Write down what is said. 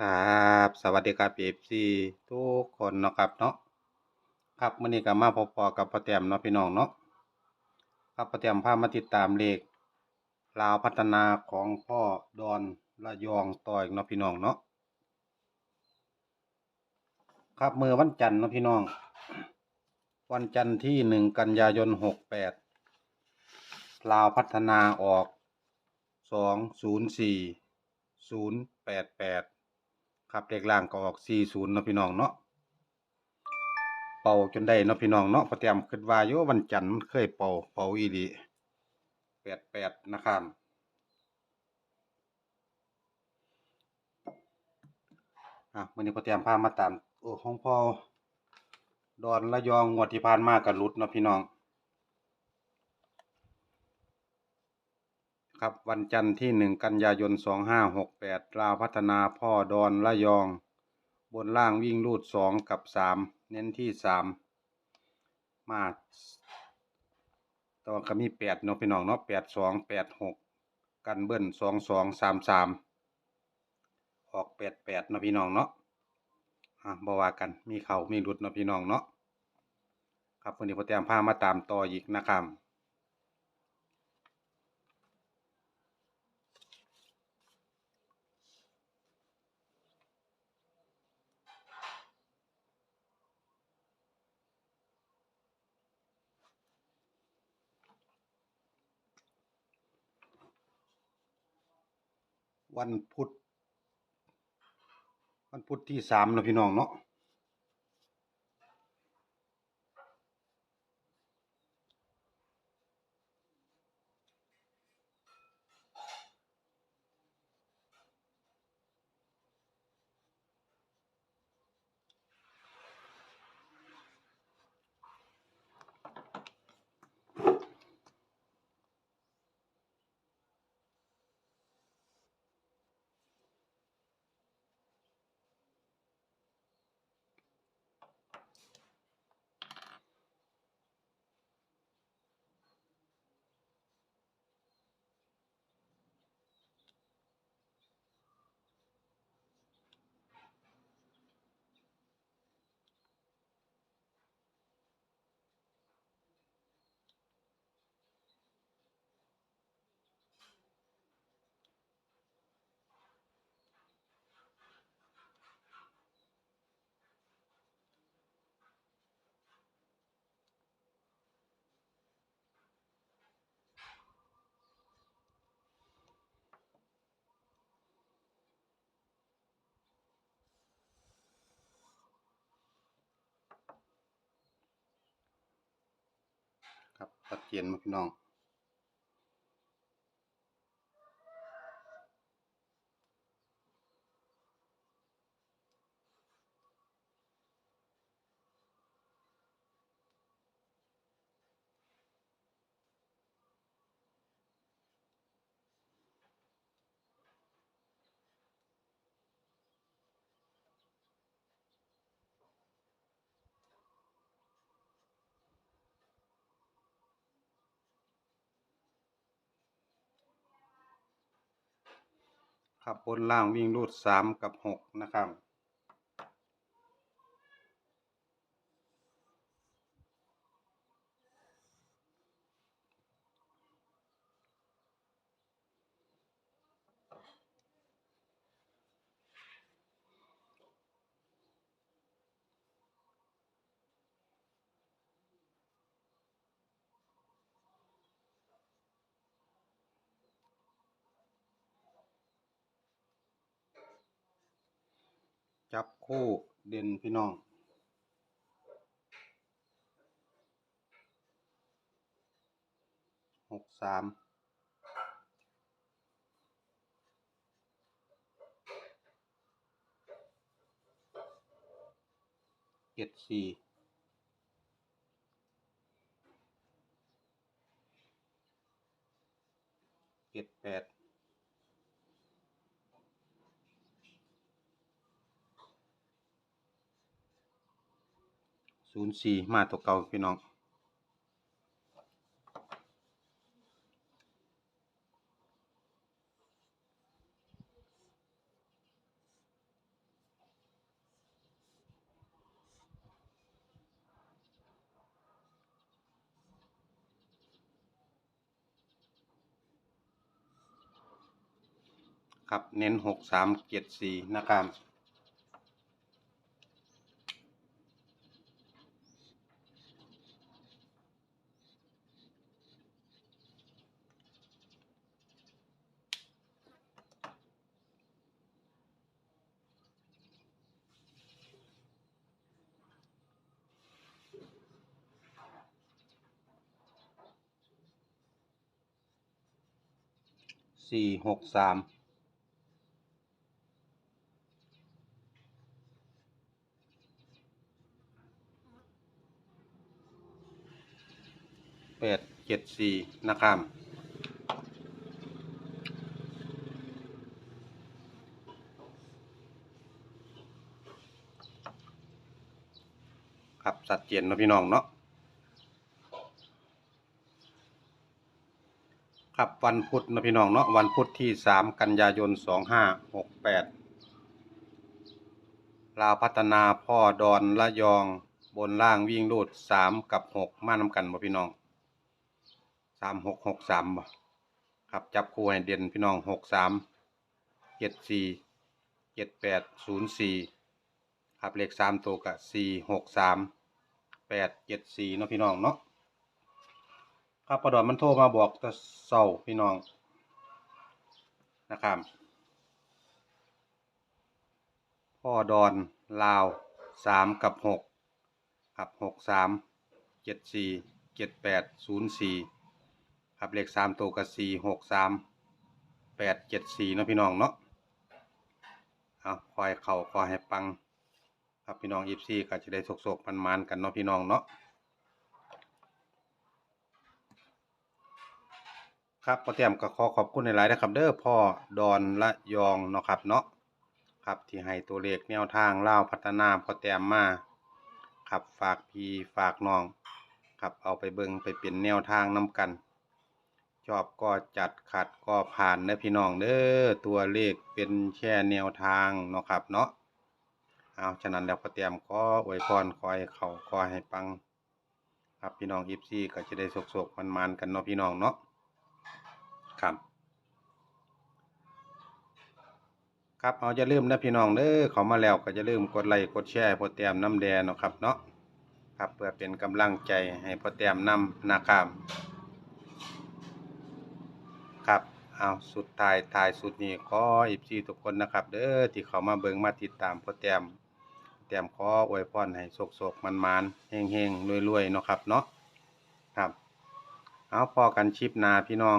ครับสวัสดีครับ FC ทุกคนเนาะครับเนาะครับมื้อนี้ก็มาพบปอกับพ่อแต้มเนาะพี่น้องเนาะครับพ่อแต้มพามาติดตามเลขลาวพัฒนาของพ่อดอนระยองต่ออีกเนาะพี่น้องเนาะครับมือวันจันทร์เนาะพี่น้อง วันจันทร์ที่หนึ่งกันยายนหกแปดลาวพัฒนาออกสองศูนย์สี่ศูนย์แปดแปด ครับเลขล่างก็ออกสี่ศูนย์เนาะพี่น้องเนาะเป่าจนได้เนาะพี่น้องเนาะพอเตรียมคิดว่ายู่วันจันทร์เคยเป่าเป่าอีดีแปดแปดนะครับอะวันนี้พอเตรียมพามาตามโอ้ของพ่อดอนระยองงวดที่ผ่านมากับรุดเนาะพี่น้อง ครับวันจันทร์ที่หนึ่งกันยายนสองห้าหกแปดลาวพัฒนาพ่อดอนระยอง บนล่างวิ่งรูดสองกับสามเน้นที่สามมาตอนก็มีแปดเนาะพี่น้องเนาะแปดสองแปดหกกันเบิ้ลสองสองสามสามออกแปดแปดเนาะพี่น้องเนาะอะบ่ว่ากันมีเขามีรุดเนาะพี่น้องเนาะครับวันนี้พอเตรียมพามาตามต่ออีกนะครับ วันพุธวันพุธที่สามเนาะพี่น้องเนาะ ครับตัดเจียนมาพี่น้อง ครับบนล่างวิ่งรูดสามกับหกนะครับ จับคู่เด่นพี่น้อง หกสามเจ็ดสี่เจ็ดแปด ศูนย์สี่มาตัวเก่าพี่น้องครับเน้นหกสามเจ็ดสี่นะครับ สี่หกสามแปดเจ็ดสี่นะครับครับสัดเจนเนาะพี่น้องเนาะ ครับวันพุธนะพี่น้องเนาะวันพุธที่สามกันยายนสองห้าหกแปดลาวพัฒนาพ่อดอนละยองบนล่างวิ่งรูดสามกับหกมานำกันบ่พี่น้องสามหกหกสามบ่ครับจับคู่ให้เด่นพี่น้องหกสามเจ็ดสี่เจ็ดแปดศูนย์สี่ครับเลขสามตัวกับสี่หกสามแปดเจ็ดสี่เนาะพี่น้องเนาะ ครับพอดอนมันโทรมาบอกตะเศร้าพี่น้องนะครับพ่อดอนลาวสามกับหกครับหกสามเจ็ดสี่เจ็ดแปดศูนย์สี่ครับเลขสามตัวกับสี่หกสามแปดเจ็ดสี่เนาะพี่น้องเนาะเอาคอยเข่าคอยให้ปัง ครับพี่น้องอีฟซีก็จะได้สกๆมันๆกันเนาะพี่น้องเนาะ ครับพอแต้มก็ขอขอบคุณในหลายนะครับ เด้อพ่อดอนละยองเนาะครับเนาะครับที่ให้ตัวเลขแนวทางเล่าพัฒนาพอแต้มมาครับฝากพี่ฝากน้องครับเอาไปเบิ่งไปเป็นแนวทางนํกัน ชอบก็จัดขัดก็ผ่านนะพี่น้องเด้อตัวเลขเป็นแค่แนวทางเนาะครับเนาะเอาฉะนั้นแล้วพอแต้มขออวยพรขอให้เขาขอให้ปัง ครับพี่น้องอีฟซีก็จะได้สกๆมันๆกันเนาะพี่น้องเนาะ ครับ ครับเอาจะลืมนะพี่น้องเด้อเขามาแล้วก็จะลืมกดไลค์กดแชร์พอแต้มน้ำแดงเนาะครับเนาะครับเพื่อเป็นกำลังใจให้พอแต้มนำนะครับครับเอาสุดท้ายท้ายสุดนี้ขออีพีทุกคนนะครับเด้อที่เขามาเบิ่งมาติดตามพอแต้มแต้มขออวยพรให้โศกๆมันๆเฮงๆรวยๆเนาะครับเนาะครับ เอาพอกันชิปนาพี่น้อง